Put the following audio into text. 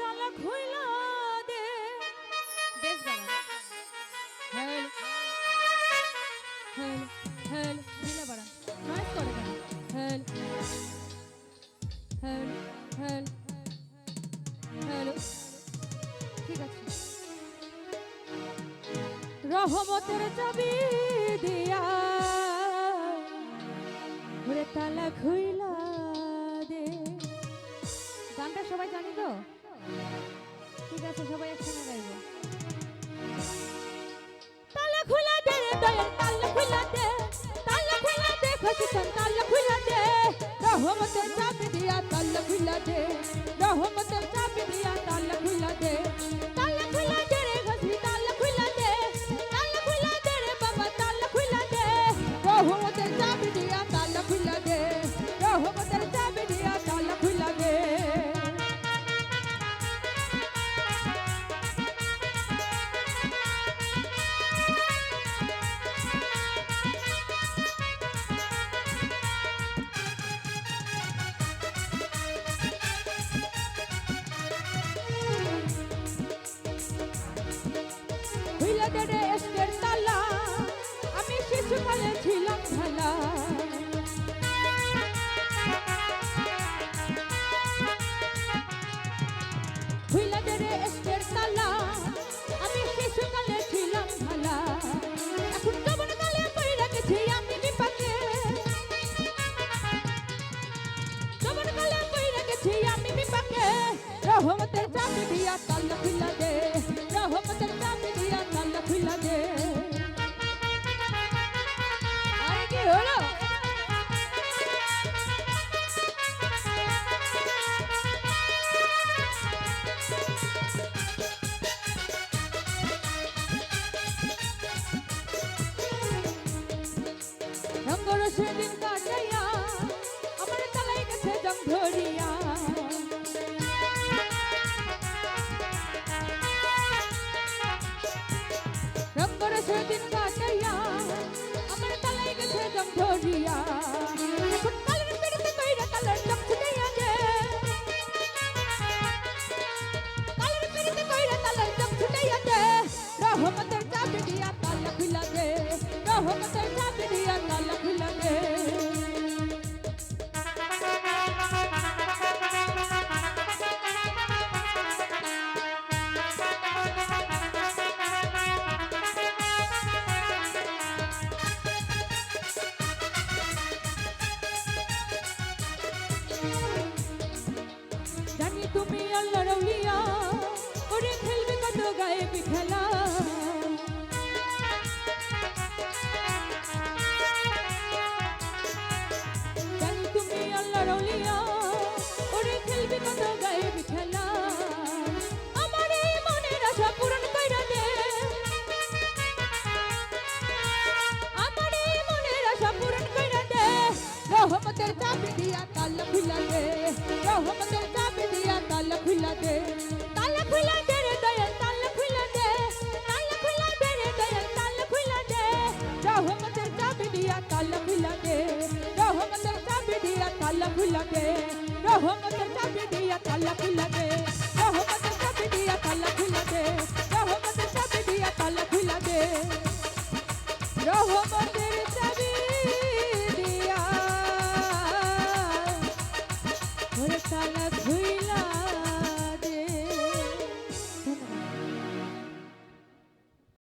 তালা খুইলা দে। ঠিক আছে। রহমতের চাবি দিয়া। তালা খুইলা আছে, সবাই একসঙ্গে গাইব। তালা খুলা দে দয়াল তালা খুইলা দে, তালা খুইলা দে খসিসন তালা খুইলা দে। রহমতের চাবি দিয়া তালা খুলা দে, রহমতের হইলা দেড়ে এসকের তুমি আল্লাহ রউলিয়া ওরে খেলবে কত গায়েব খেলা। তুমি আল্লাহ রউলিয়া ওরে খেলবে কত গায়েব খেলা। আমার এই মনের আশা পূরণ কইরা দে। আমার এই মনের আশা পূরণ কইরা দে। রহমতের চাবি দিয়া তালা খুলা দে। রহমতের রহমতের চাবি দিয়া তালা খুলে দে রহমতের চাবি দিয়া তালা খুলে দে রহমতের চাবি দিয়া তালা খুলে দে রহমতের চাবি দিয়া তালা